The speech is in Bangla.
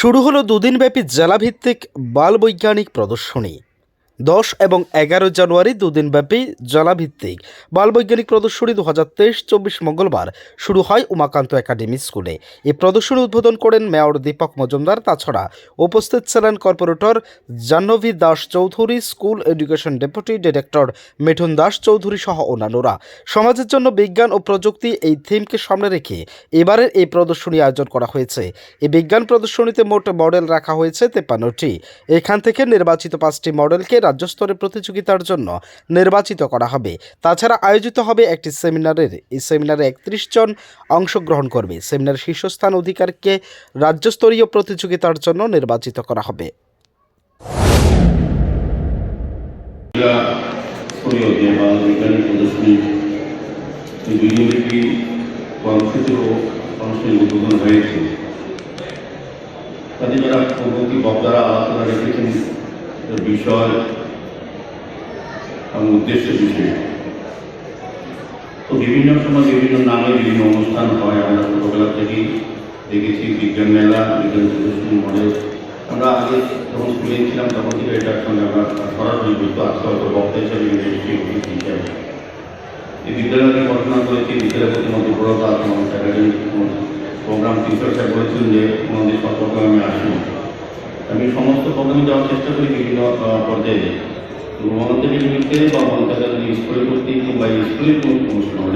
শুরু হলো দুদিনব্যাপী জেলাভিত্তিক বালবৈজ্ঞানিক প্রদর্শনী। দশ এবং এগারো জানুয়ারি দুদিনব্যাপী জলাভিত্তিক বালবৈজ্ঞানিক প্রদর্শনী দু হাজার তেইশ চব্বিশ মঙ্গলবার শুরু হয় উমাকান্ত একাডেমি স্কুলে। এই প্রদর্শনী উদ্বোধন করেন মেয়র দীপক মজুমদার, তাছাড়া উপস্থিত ছিলেন corporator Jahnavi Das Chowdhury, school education deputy director Mithun Das Chowdhury সহ অন্যান্যরা। সমাজের জন্য বিজ্ঞান ও প্রযুক্তি এই থিমকে সামনে রেখে এবারের এই প্রদর্শনী আয়োজন করা হয়েছে। এই বিজ্ঞান প্রদর্শনীতে মোট মডেল রাখা হয়েছে তেপান্নটি এখান থেকে নির্বাচিত পাঁচটি মডেলকে রাজ্য স্তরে প্রতিযোগিতার জন্য নির্বাচিত করা হবে। তাছাড়া আয়োজিত হবে একটি সেমিনারের, এই সেমিনারে একত্রিশ জন অংশগ্রহণ করবে। সেমিনারের শীর্ষস্থান অধিকারকে রাজ্যস্তরীয় প্রতিযোগিতার জন্য নির্বাচিত করা হবে। তাতে যারা পূর্ববর্তী বক্তারা আলোচনা রেখেছেন বিষয় এবং উদ্দেশ্য বিষয়ে তো বিভিন্ন সময় বিভিন্ন নামে বিভিন্ন অনুষ্ঠান হয়। আমরা ছোটোবেলা থেকেই দেখেছি বিজ্ঞান মেলা বিজ্ঞান প্রদর্শনী মডেল। আমরা আগে যখন স্কুলে ছিলাম তখন থেকে এটার সঙ্গে আমরা সরাসরি যুক্ত। আজকে হয়তো বক্তা হিসাবে হিসাবে। এই বিদ্যালয়কে পড়াশোনা করেছি বিদ্যালয়ের প্রতি মধ্যে বড়তা আছে মানুষ একাডেমিক প্রোগ্রাম টিচার স্যার বলেছিলেন যে ওনাদের সব প্রোগ্রামে আসুন। আমি সমস্ত প্রোগ্রামে যাওয়ার চেষ্টা করি বিভিন্ন আহ, পর্যায়ে মন্ত্রী নিমিত্তে বা মন্ত্রী স্কুলে করতে কিংবা স্কুলের কোনো অনুষ্ঠান